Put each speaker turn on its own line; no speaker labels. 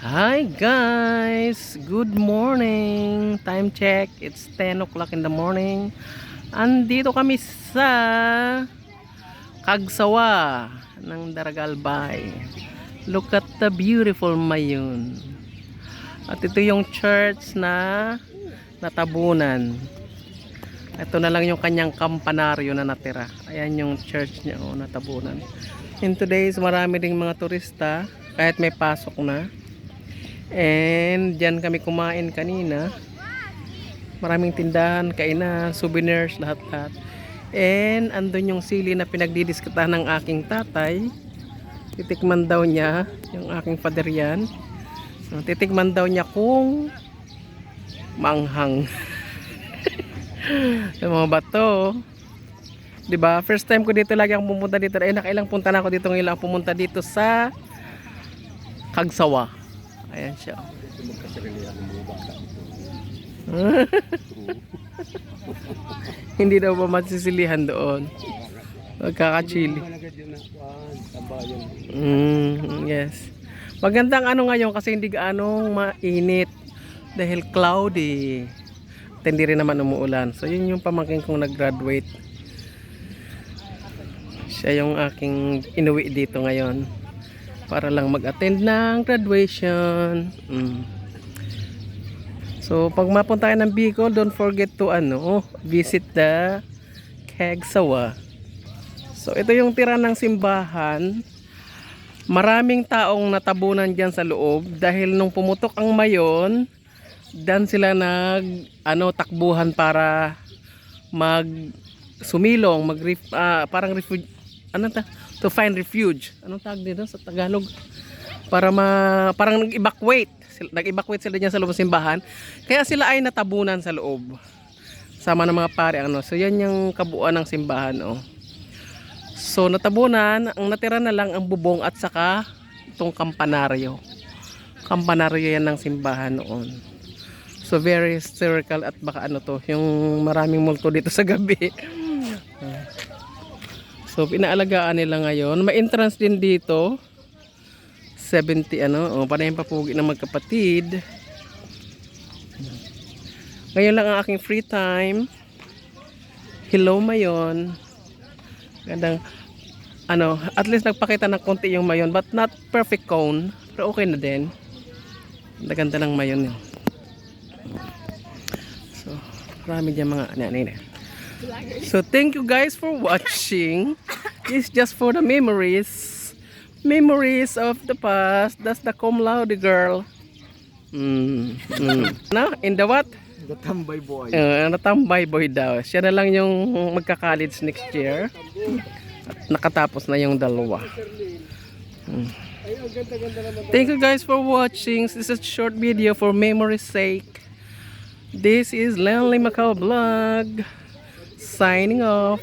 Hi guys! Good morning! Time check, it's 10 o'clock in the morning. Andito kami sa Kagsawa ng Daragalbay. Look at the beautiful mayon. At ito yung church na natabunan. Ito na lang yung kanyang kampanaryo na natira. Ayan yung church niya, oh, natabunan. In today's, marami ding mga turista, kahit may pasok na. And diyan kami kumain kanina. Maraming tindahan, kainan, souvenirs, lahat-lahat. And andun yung sili na pinagdidiskitahan ng aking tatay. Titikman daw niya, yung aking father yan. So, Titikman daw niya kung manghang. yung mga bato. 'Di ba? First time ko dito lagi akong pumunta dito. Eh nakailang punta na ako dito ngayon lang pumunta dito sa Kagsawa. Ayan siya. Hindi daw ba masisilihan doon? Magkakachili. Mm, yes. Magandang ano ngayon kasi hindi gaano mainit dahil cloudy. At hindi rin naman umuulan. So yun yung pamangkin kong nag-graduate. Siya yung aking inuwi dito ngayon para lang mag-attend ng graduation. Mm. So pag mapunta kayo ng Bicol, don't forget to ano, visit the Kegsawa. So ito yung tira ng simbahan. Maraming taong natabunan diyan sa loob dahil nung pumutok ang mayon, dan sila nag ano takbuhan para mag sumilong, mag ah, parang refuge ano ta to find refuge. Anong tawag dito sa Tagalog? Para ma parang nag-evacuate. Nag-evacuate sila diyan sa loob ng simbahan. Kaya sila ay natabunan sa loob. Sama ng mga pare ano. So yan yung kabuuan ng simbahan oh. So natabunan, ang natira na lang ang bubong at saka itong kampanaryo. Kampanaryo yan ng simbahan noon. So very historical at baka ano to, yung maraming multo dito sa gabi. So pinaalagaan nila ngayon. May entrance din dito. 70 ano, oh, panay papugi ng magkapatid. Ngayon lang ang aking free time. Hello Mayon. Gandang ano, at least nagpakita ng konti yung mayon but not perfect cone. Pero okay na din. Ganda ng mayon yun. So, marami dyan mga ano, ano, ano. So, thank you guys for watching. It's just for the memories. Memories of the past. That's the cum laude girl. Mm, mm. Na, in the what?
The tambay boy.
Uh, natambay boy daw. Siya na lang yung magka-college next year. At nakatapos na yung dalawa. Mm. Thank you guys for watching. This is a short video for memory's sake. This is Lenley Macau Vlog. Signing off.